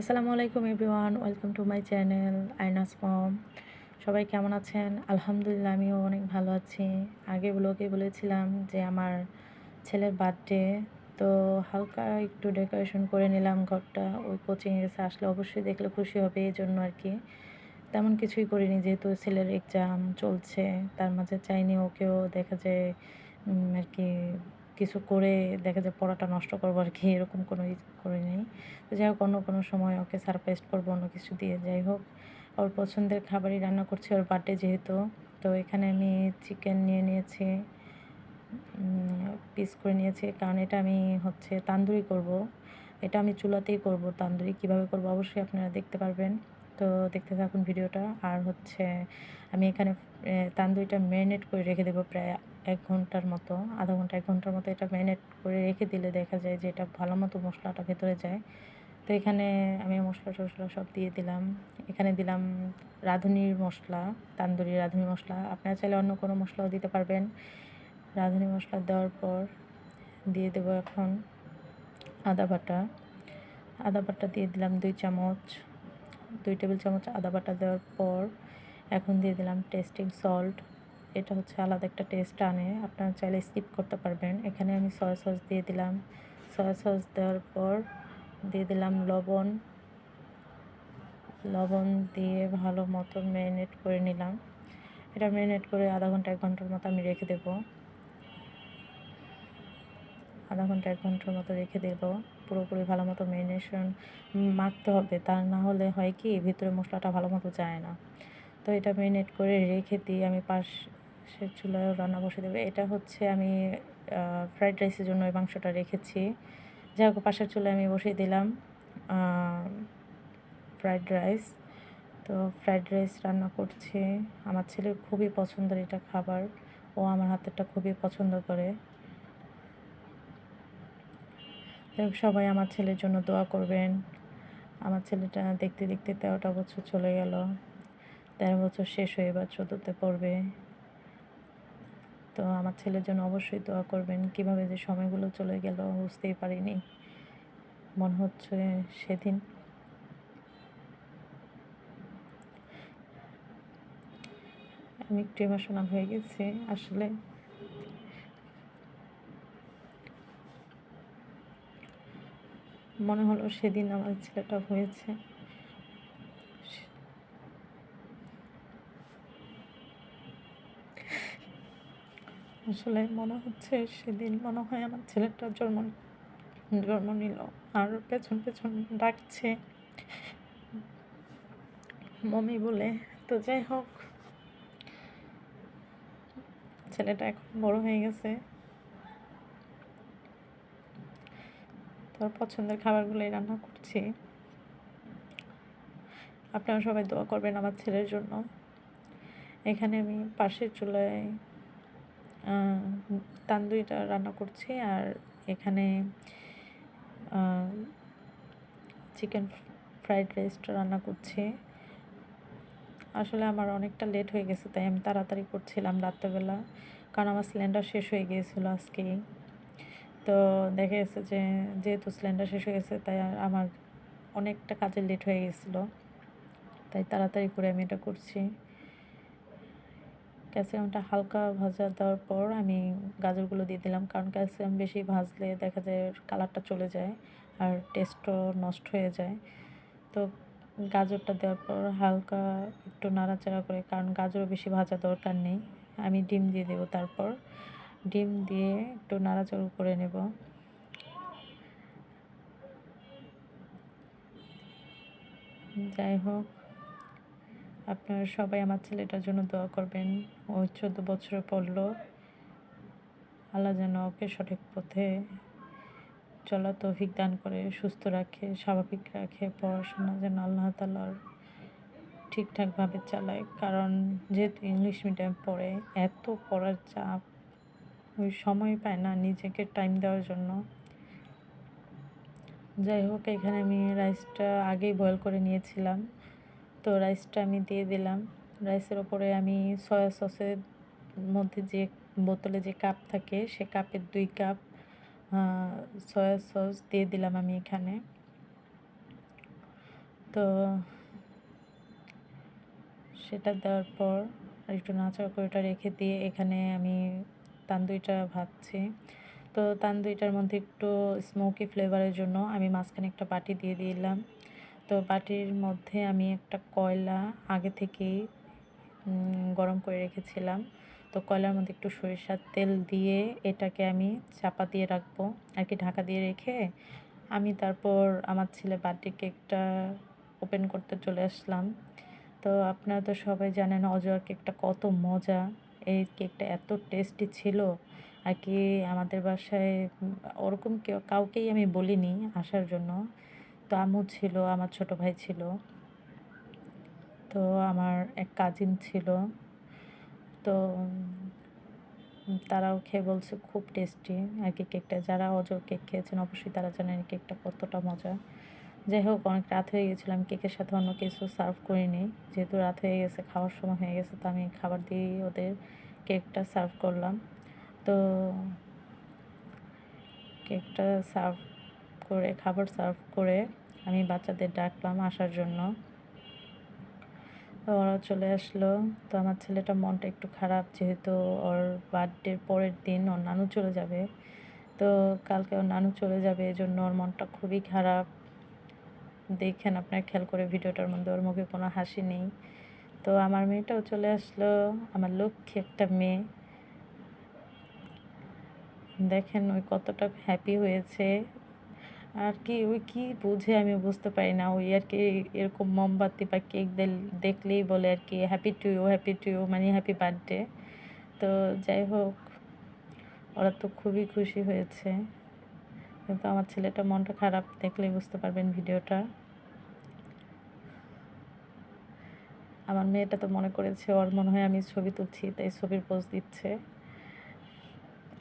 আসসালামু আলাইকুম everyone, welcome to my channel Ainas mom. সবাই কেমন আছেন? আলহামদুলিল্লাহ, আমিও অনেক ভালো আছি। আগে ব্লগে বলেছিলাম যে আমার ছেলের বার্থডে তো হালকা একটু ডেকোরেশন করে নিলাম ঘরটা। ওই কোচিং গেছে আসলে অবশ্যই দেখলে খুশি হবে এই জন্য আর কি। তেমন কিছুই করিনি, যেহেতু ছেলের এক্সাম চলছে, তার মাঝে চাইনি ওকেও দেখা যায় আর কি কিছু করে দেখা যায় পড়াটা নষ্ট করব আর কি, এরকম কোনো ই করে নেই। তো যাই হোক, অন্য কোনো সময় ওকে সারপ্রাইজ করব, অন্য কিছু দিয়ে। যাই হোক, ওর পছন্দের খাবারই রান্না করছি, ওর বার্থডে যেহেতু। তো এখানে আমি চিকেন নিয়ে নিয়েছি পিস করে নিয়েছি, কারণ এটা আমি হচ্ছে তান্দুরি করব। এটা আমি চুলাতেই করব, তান্দুরি কীভাবে করব অবশ্যই আপনারা দেখতে পারবেন। তো দেখতে থাকুন ভিডিওটা। আর হচ্ছে আমি এখানে তান্দুরিটা ম্যারিনেট করে রেখে দেবো প্রায় এক ঘণ্টার মতো, আধা ঘণ্টা, এক ঘণ্টার মতো এটা ম্যারিনেট করে রেখে দিলে দেখা যায় যে এটা ভালো মতো মশলাটা ভেতরে যায়। তো এখানে আমি মশলা টশলা সব দিয়ে দিলাম। এখানে দিলাম রাঁধুনির মশলা, তান্দুরি রাঁধুনি মশলা। আপনারা চাইলে অন্য কোনো মশলাও দিতে পারবেন। রাঁধুনি মশলা দেওয়ার পর দিয়ে দেবো এখন আদা বাটা। আদা বাটা দিয়ে দিলাম দুই চামচ, দুই টেবিল চামচ আদা বাটা দেওয়ার পর এখন দিয়ে দিলাম টেস্টিং সল্ট। এটা হচ্ছে আলাদা একটা টেস্ট আনে আপনারা চাইলে স্কিপ করতে পারবেন। এখানে আমি সয়া সস দিয়ে দিলাম। সয়া সস দেওয়ার পর দিয়ে দিলাম লবণ। লবণ দিয়ে ভালো মতো ম্যারিনেট করে নিলাম। এটা ম্যারিনেট করে আধা ঘণ্টা, এক ঘণ্টার মতো আমি রেখে দেবো। আধা ঘণ্টা, এক ঘণ্টার মতো রেখে দেব। পুরোপুরি ভালো মতো ম্যারিনেশন মাখতে হবে। তা না হলে হয় কি, ভিতরে মশলাটা ভালো মতো যায় না। তো এটা ম্যারিনেট করে রেখে দিয়ে আমি পাশের চুলায় রান্না বসে দেবে। এটা হচ্ছে আমি ফ্রাইড রাইসের জন্য ওই মাংসটা রেখেছি। যাই হোক, পাশের চুলায় আমি বসিয়ে দিলাম ফ্রাইড রাইস তো ফ্রাইড রাইস রান্না করছি। আমার ছেলের খুবই পছন্দের এটা খাবার। ও আমার হাতেরটা খুবই পছন্দ করে। সবাই আমার ছেলের জন্য দোয়া করবেন। আমার ছেলেটা দেখতে দেখতে তেরোটা বছর চলে গেল। তেরো বছর শেষ হয়ে এবার চতুর্থে পড়বে। তো আমার ছেলের জন্য অবশ্যই দোয়া করবেন। কীভাবে যে সময়গুলো চলে গেল বুঝতেই পারিনি। মনে হচ্ছে সেদিন আমি একটু হয়ে গেছি। আসলে মনে হলো সেদিন আমার ছেলেটা হয়েছে। আসলে মনে হচ্ছে সেদিন মনে হয় আমার ছেলেটা জন্ম জন্ম নিল। আর পেছন পেছন ডাকছে মমি বলে, তো যাই হোক, ছেলেটা এখন বড় হয়ে গেছে। তোর পছন্দের খাবারগুলোই রান্না করছি। আপনারা সবাই দোয়া করবেন আমার ছেলের জন্য। এখানে আমি পাশের চুলায় তান্দুরিটা রান্না করছি আর এখানে চিকেন ফ্রাইড রাইসটা রান্না করছি। আসলে আমার অনেকটা লেট হয়ে গেছে, তাই আমি তাড়াতাড়ি করছিলাম রাত্রেবেলা, কারণ আমার সিলিন্ডার শেষ হয়ে গিয়েছিল আজকেই। তো দেখা গেছে যে, যেহেতু সিলিন্ডার শেষ হয়ে গেছে, তাই আমার অনেকটা কাজে লেট হয়ে গেছিল। তাই তাড়াতাড়ি করে আমি এটা করছি। ক্যালসিয়ামটা হালকা ভাজা দেওয়ার পর আমি গাজরগুলো দিয়ে দিলাম। কারণ ক্যালসিয়াম বেশি ভাজলে দেখা যায় কালারটা চলে যায় আর টেস্টও নষ্ট হয়ে যায়। তো গাজরটা দেওয়ার পর হালকা একটু নাড়াচাড়া করে, কারণ গাজরও বেশি ভাজা দরকার নেই, আমি ডিম দিয়ে দেবো তারপর। ডিম দিয়ে একটু নাড়াচাড়া করে নেব। যাই হোক, আপনারা সবাই আমার ছেলেটার জন্য দোয়া করবেন। ও চোদ্দ বছরে পড়ল। আল্লাহ যেন ওকে সঠিক পথে চলা তৌফিক দান করে, সুস্থ রাখে, স্বাভাবিক রাখে, পড়াশোনা যেন আল্লাহ তালার ঠিকঠাকভাবে চালায়। কারণ যেহেতু ইংলিশ মিডিয়াম পড়ে, এত পড়ার চাপ ওই সময় পায় না নিজেকে টাইম দেওয়ার জন্য। যাই হোক, এখানে আমি রাইসটা আগেই বয়েল করে নিয়েছিলাম। তো রাইসটা আমি দিয়ে দিলাম। রাইসের ওপরে আমি সয়া সসের মধ্যে যে বোতলে যে কাপ থাকে, সে কাপের দুই কাপ সয়া সস দিয়ে দিলাম আমি এখানে। তো সেটা দেওয়ার পর একটু নাড়াচাড়া করে ওটা রেখে দিয়ে এখানে আমি তান্দুইটা ভাজছি। তো তান্দুইটার মধ্যে একটু স্মোকি ফ্লেভারের জন্য আমি মাঝখানে একটা বাটি দিয়ে দিলাম। তো বাটির মধ্যে আমি একটা কয়লা আগে থেকেই গরম করে রেখেছিলাম। তো কয়লার মধ্যে একটু সরিষার তেল দিয়ে এটাকে আমি চাপা দিয়ে রাখব, আর কি ঢাকা দিয়ে রেখে আমি তারপর আমার ছেলে বার্থডে কেকটা ওপেন করতে চলে আসলাম। তো আপনারা তো সবাই জানেন অজয় কেকটা কত মজা, এই কেকটা এত টেস্টি ছিল, আর কি আমাদের বাসায় ওরকম কেউ কাউকেই আমি বলিনি আসার জন্য। তো আম্মু ছিল, আমার ছোট ভাই ছিল। তো আমার এক কাজিন ছিল। তো তারাও খেয়ে বলছে খুব টেস্টি আর কি কেকটা যারা অজর কেক খেয়েছেন, অবশ্যই তারা জানেন কেকটা কতটা মজা। যাই হোক, অনেক রাত হয়ে গেছিল, আমি কেকের সাথে অন্য কিছু সার্ভ করিনি। যেহেতু রাত হয়ে গেছে, খাওয়ার সময় হয়ে গেছে, তো আমি খাবার দিয়ে ওদের কেকটা সার্ভ করলাম। তো কেকটা সার্ভ করে, খাবার সার্ভ করে আমি বাচ্চাদের ডাকলাম আসার জন্য। ওরা চলে আসলো। তো আমার ছেলেটা মনটা একটু খারাপ, যেহেতু ওর বার্থডের পরের দিন ওর নানু চলে যাবে। তো কালকে ওর নানু চলে যাবে, এজন্য ওর মনটা খুবই খারাপ। দেখেন, আপনার খেয়াল করে ভিডিওটার মধ্যে ওর মুখে কোনো হাসি নেই। তো আমার মেয়েটাও চলে আসলো, আমার লক্ষ্মী একটা মেয়ে। দেখেন, ওই কতটা হ্যাপি হয়েছে। আর কি, ওই কি বুঝে আমি বুঝতে পারি না। ওই আর কি এরকম মোমবাতি বা কেক দেখলেই বলে আর কি happy to you happy to you মানে হ্যাপি বার্থডে তো যাই হোক, ওরা তো খুবই খুশি হয়েছে। কিন্তু আমার ছেলেটা মনটা খারাপ, দেখলেই বুঝতে পারবেন ভিডিওটা। আমার মেয়েটা তো মনে করেছে, ওর মনে হয় আমি ছবি তুলছি, তাই ছবির পোজ দিচ্ছে।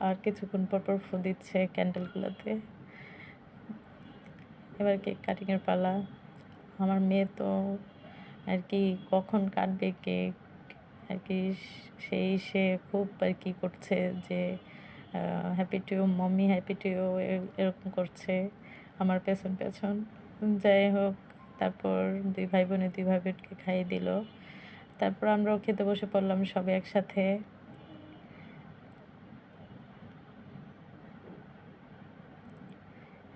আর কিছুক্ষণ পর পর ফু দিচ্ছে ক্যান্ডেলগুলোতে এবার কেক কাটিংয়ের পালা। আমার মেয়ে তো আর কি কখন কাটবে কেক? আর কি সেই সে খুব আর কি করছে যে happy to mummy happy to you এরকম করছে আমার পেছন পেছন। যাই হোক, তারপর দুই ভাই বোনে দুই ভাই বোনকে খাইয়ে দিল। তারপর আমরাও খেতে বসে পড়লাম সবাই একসাথে।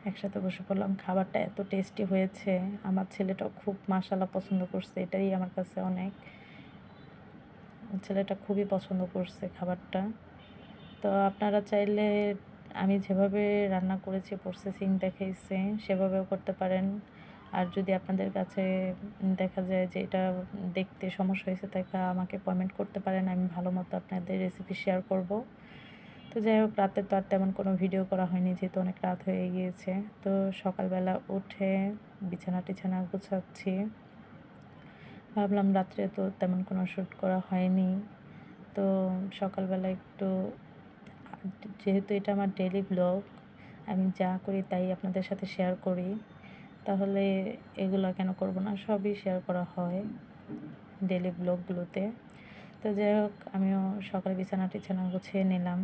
একসাথে বসে পড়লাম, খাবারটা এত টেস্টি হয়েছে। আমার ছেলেটাও খুব মাসালা পছন্দ করছে, এটাই আমার কাছে অনেক। ছেলেটা খুবই পছন্দ করছে খাবারটা। তো আপনারা চাইলে আমি যেভাবে রান্না করেছি প্রসেসিং দেখাইছে, সেভাবেও করতে পারেন। আর যদি আপনাদের কাছে দেখা যায় যে এটা দেখতে সমস্যা হয়েছে তাকে আমাকে কমেন্ট করতে পারেন, আমি ভালো মতো আপনাদের রেসিপি শেয়ার করব। তো যাই হোক, রাতে তো আর তেমন কোনো ভিডিও করা হয়নি, যেহেতু অনেক রাত হয়ে গিয়েছে। তো সকালবেলা উঠে বিছানা টিছানা গুছাচ্ছি। ভাবলাম রাত্রে তো তেমন কোনো শ্যুট করা হয়নি। তো সকালবেলা একটু, যেহেতু এটা আমার ডেলি ব্লগ আমি যা করি তাই আপনাদের সাথে শেয়ার করি। তাহলে এগুলো কেন করব না, সবই শেয়ার করা হয় ডেলি ব্লগগুলোতে তো যাই হোক, আমিও সকালে বিছানা টিছানা গুছিয়ে নিলাম।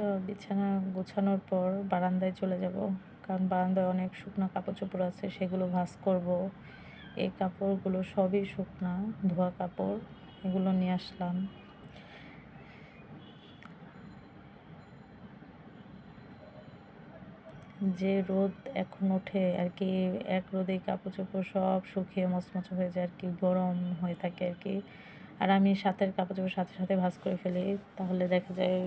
তো বিছানা গোছানোর পর বারান্দায় চলে যাব। কারণ বারান্দায় অনেক শুকনো কাপড় চোপড় আছে, সেগুলো ভাস করব। এই কাপড়গুলো সবই শুকনা, ধোয়া কাপড়, এগুলো নিয়ে আসলাম। যে রোদ এখন ওঠে আর কি, এক রোদে কাপড় চোপড় সব শুকিয়ে মচমচে হয়ে যায় আর কি, গরম হয়ে থাকে আর কি। আর আমি সাথের কাপড় চোপড় সাথে সাথে ভাজ করে ফেলি, তাহলে দেখা যায়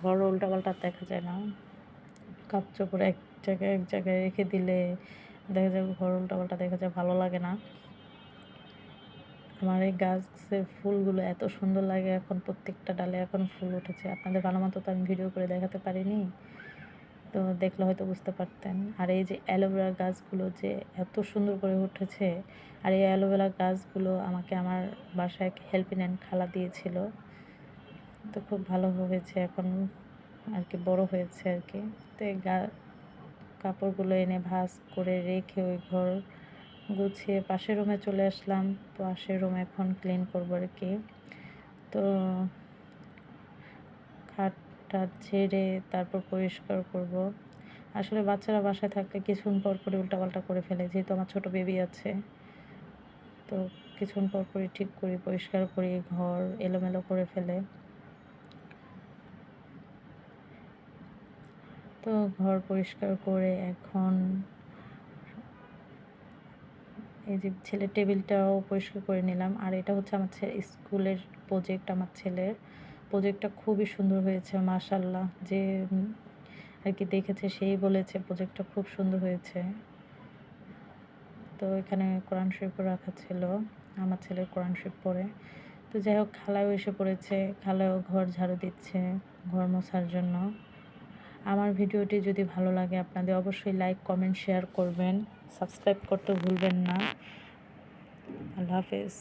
ঘর উল্টাপাল্টা দেখা যায় না। কাপ চোপড় এক জায়গায় এক জায়গায় রেখে দিলে দেখা যায় ঘর উল্টাপাল্টা দেখা যায় ভালো লাগে না। আমার এই গাছের ফুলগুলো এত সুন্দর লাগে এখন প্রত্যেকটা ডালে এখন ফুল উঠেছে। আপনাদের ভালো মতো তো আমি ভিডিও করে দেখাতে পারিনি। তো দেখলে হয়তো বুঝতে পারতেন। আর এই যে অ্যালোভেরা গাছগুলো যে এত সুন্দর করে উঠেছে। আর এই অ্যালোভেরা গাছগুলো আমাকে আমার বাসায় হেল্পিং হ্যান্ড খালা দিয়েছিল। তো খুব ভালো হয়েছে। এখন আর কি বড় হয়েছে আর কি তো এই গা কাপড়গুলো এনে ভাজ করে রেখে ওই ঘর গুছিয়ে পাশের রুমে চলে আসলাম। পাশের রুম এখন ক্লিন করব আর কি তো খাট টাট ঝেড়ে তারপর পরিষ্কার করব। আসলে বাচ্চারা বাসায় থাকলে কিছুক্ষণ পর পরই উল্টাপাল্টা করে ফেলে, যেহেতু আমার ছোট বেবি আছে। তো কিছুক্ষণ পর পরই ঠিক করি, পরিষ্কার করি, ঘর এলোমেলো করে ফেলে। তো ঘর পরিষ্কার করে এখন এই যে ছেলের টেবিলটাও পরিষ্কার করে নিলাম। আর এটা হচ্ছে আমার ছেলে স্কুলের প্রজেক্ট আমার ছেলের। প্রজেক্টটা খুবই সুন্দর হয়েছে মাশাল্লাহ যে আর কি দেখেছে সেই বলেছে প্রজেক্টটা খুব সুন্দর হয়েছে। তো এখানে কোরআন শরীফও রাখা ছিল, আমার ছেলের কোরআন শরীফ পড়ে। তো যাই হোক খালাও এসে পড়েছে খালাও ঘর ঝাড়ু দিচ্ছে, ঘর মোছার জন্য। আমার ভিডিওটি যদি ভালো লাগে আপনাদের অবশ্যই লাইক কমেন্ট শেয়ার করবেন। সাবস্ক্রাইব করতে ভুলবেন না। আল্লাহ হাফেজ।